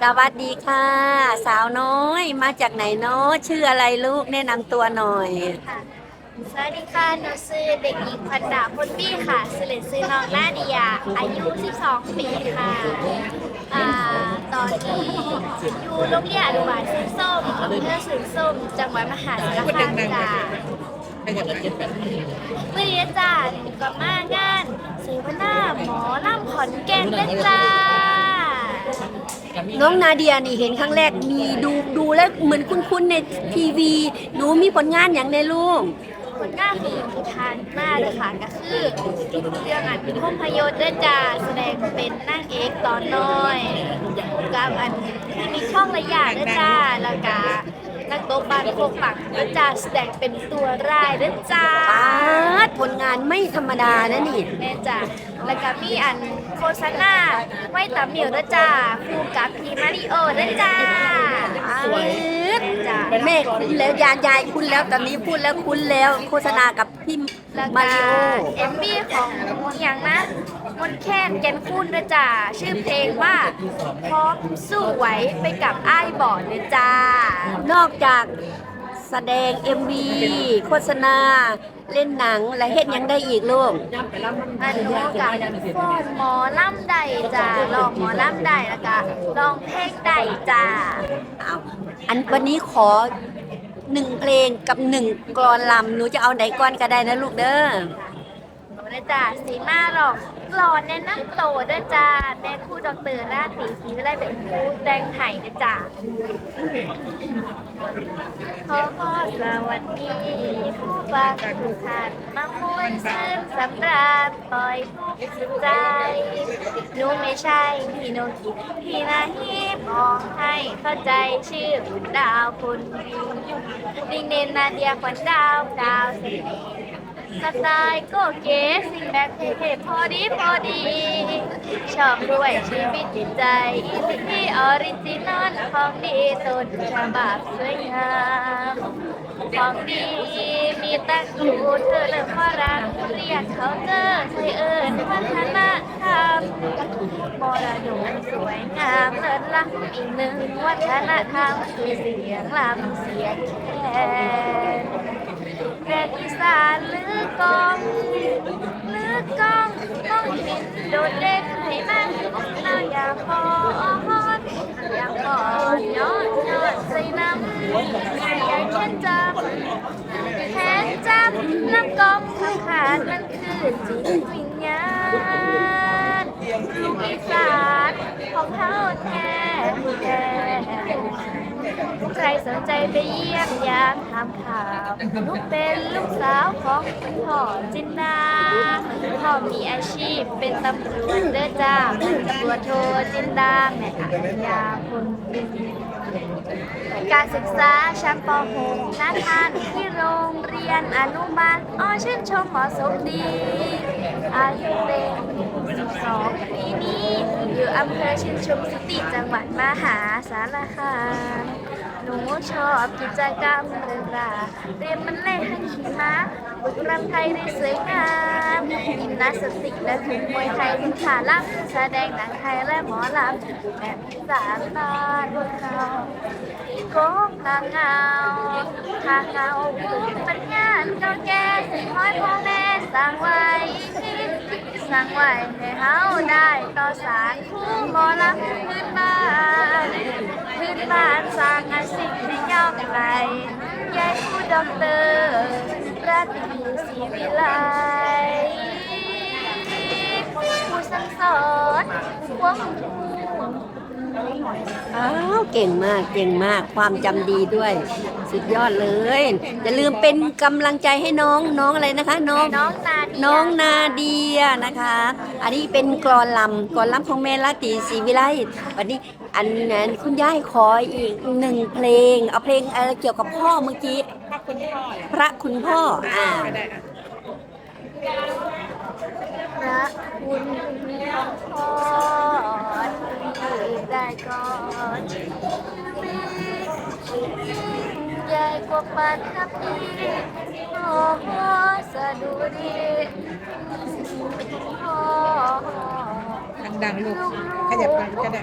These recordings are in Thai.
สวัสดีค่ะ สาวน้อยมาจากไหนเนาะชื่ออะไรลูกแนะนำตัวหน่อย ค่ะสวัสดีค่ะหนูชื่อเด็กหญิงพันดาพลบี้ค่ะสเลนซื้อน้องนาเดียอายุ 12 ปีค่ะอ่าตอนนี้อยู่โรงเรียนอนุบาลสุนส้มอำเภอสุนส้ม จังหวัดมหาสารคามจ้าเมื่อนี้จ้าหนูก็มางานเสวนาหมอลำขอนแก่นด้วยจ้า น้องนาเดียนี่เห็นครั้งแรกมีดูดูแล้วเหมือนคุ้นๆในทีวีหนูมีผลงานอย่างในลูกผลงานที่ที่ทานมาเลยค่ะก็คือเรื่องอันเป็นภาพยนตร์ด้วยจ้าแสดงเป็นนางเอกตอนน้อยกับอันที่มีช่องระยะด้วยจ้าแล้วก็นักโตบานโคกปักด้วยจ้าแสดงเป็นตัวร้ายด้วยจ้าป๊าด ผลงานไม่ธรรมดานะนี่ แม่จ้าแล้วก็มีอันโฆษณาไว้ตามเหมียวด้วยจ้าคู่กับพีมาริโอด้วยจ้าสวย แม่คุณแล้วยายยายคุณแล้วตอนนี้พูดแล้วคุณแล้วโฆษณากับพี่แล้วมาก็ริโอเอ็มบีของอย่างนะมนต์แคนแกนคุณด้วยจ้าชื่อเพลงว่าพร้อมสู้ไหวไปกับอ้ายบอดเลยจ้านอกจาก แสดง MV โฆษณา เล่นหนังและเฮ็ดหยังได้อีกลูก อันนี้กับฟ้อนหมอลำใดจ้าลองหมอลำใดแล้วก็ลองเพลงใดจ้าเอาอันวันนี้ขอหนึ่งเพลงกับหนึ่งกรอนลำหนูจะเอาไหนก่อนก็ได้นะลูกเด้อห นะจ้าสีมาหรอกหล่อแน่นักโตด้วยจ้าแม่คู่ดอกเตอร์ราตรีศรีวิไลเป็นครูแดงไห่ด้วยจ้าขอขอสวัสดีผู้ฟังทุกท่านมาพูดซึ้งสำราญปล่อยทุกสุขใจหนูไม่ใช่พี่โนกิพี่นาฮีมองให้เข้าใจชื่อคุณดาวคนดีดิงเนนนาเดียขวัญดาวดาวเสน่ห์ สไตล์ก็เก๋สิ่งแบบเท่ๆพอดีพอดี ชอบด้วยชีวิตจิตใจที่ออริจินอลของดีต้นฉบับสวยงามของดีมีแต่กูเธอเลิกพอรักเรียกเขาเจอใส่เอิญวัฒนธรรมมรดกสวยงามเลิศล้ำอีกหนึ่งวัฒนธรรมคือเสียงลำเสียงแคน แดนอีสานหรือกองหรือกองต้องเห็นโดดเด่นให้มันเราอยากขออยากขอย้อนย้อนใส่น้ำอยากแค่จับแค่จับน้ำกอมข้างขาดมันคือจิตวิญญาณลูกอีสานของเขาแท้แท้ ใครสนใจไปเยี่ยมยามทำข่าวลูกเป็นลูกสาวของคุณพ่อจินดาพ่อมีอาชีพเป็นตำรวจเด้อจ้าตำรวจโทจินดาแม่อัญญาคนดีการศึกษาชั้นป .6 นักทานที่โรงเรียนอนุบาลอ้อชื่นชมเหมาะสมดี อายุเต็ม 12ปีนี้อยู่อำเภอชื่นชมสติจังหวัดมหาสารคามหนูชอบกิจกรรมเรือราเรียนมันเล่นให้ขี่ม้าฝึกรำไทยได้สวยงามยิมนาสติกและถึงมวยไทยทุกขาลับแสดงหนังไทยและหมอลำแบบสามนบ้านเขาโค้งทางเงาทางเงาเป็นงาเก่าแก่ที่คอยพ่อแม่สร้างไว้ สั่งไว้ให้เฮาได้ต่อสารผู้หมอลำพื้นบ้านพื้นบ้านสร้างอาชีพให้ยาวไกลยายผู้ด็อกเตอร์ราตรีศรีวิไลผู้สั่งสอนพวกอ้าวเก่งมากเก่งมากความจำดีด้วย สุดยอดเลยอย่าลืมเป็นกำลังใจให้น้องน้องอะไรนะคะ น้องน้องนาเดียน้องนาเดียนะคะ อันนี้เป็นกรอนลำกรอนลำของแม่ละตีศรีวิไลวันนี้อันนั้นคุณย่ายขออีกหนึ่งเพลง เอาเพลงอะไรเกี่ยวกับพ่อเมื่อกี้พระคุณพ่ออ่าพระคุณของพ่อที่ได้ก่อนชีวิต ใหญ่กว่าปันทับพีโอ้โหสะดุดีพ่อดังๆลูกลูกขยับมาก็ได้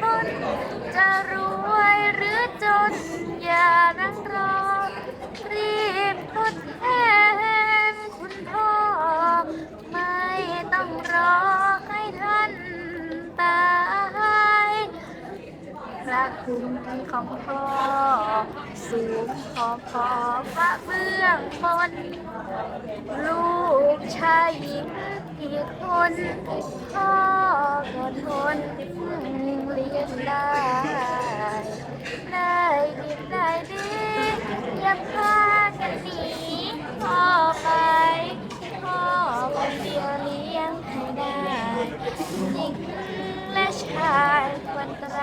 จะรวยหรือจน อย่านั่งรอ รีบทดแทนคุณพ่อ ไม่ต้องรอให้ท่านตายพระคุณของพ่อ สูงพอพอพระเบื้องบน ลูกชายหญิงกี่คนพ่อก็ทนเลี้ยงได้ ได้ดีได้ดีอย่าพากันหนีพ่อไปพ่อคนเดียวเลี้ยงให้ได้หญิงและชายควรไตร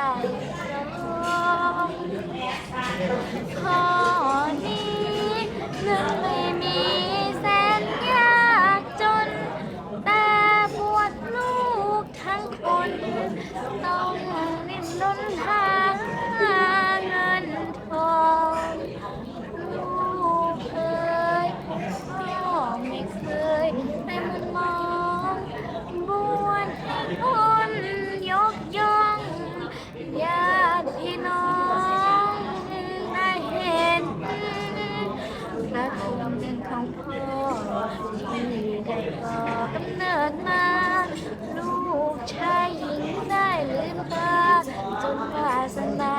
วาสนา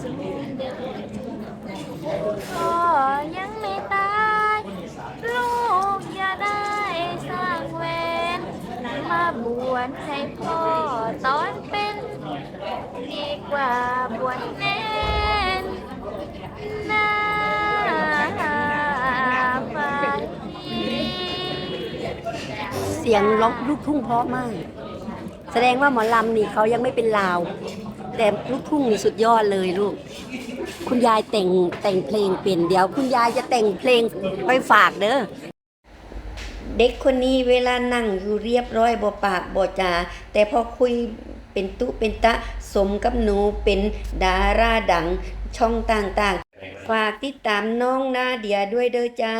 สูงเดินพ่อยังไม่ตาย ลูกอย่าได้สร้างเวรมาบวชให้พ่อตอนเป็น ดีกว่าบวชเน้นหน้าไฟเสียงร้องลูกทุ่งเพราะมาก แสดงว่าหมอลำนี่เขายังไม่เป็นลาว แต่ลูกทุ่งนี่สุดยอดเลยลูก คุณยายแต่งแต่งเพลงเป็นเดี๋ยว คุณยายจะแต่งเพลงไปฝากเด้อเด็กคนนี้เวลานั่งอยู่เรียบร้อยบ่ปากบ่จาแต่พอคุยเป็นตุเป็นตะสมกับหนูเป็นดาราดังช่องต่างๆ ฝากติดตามน้องนาเดียด้วยเด้อจ้า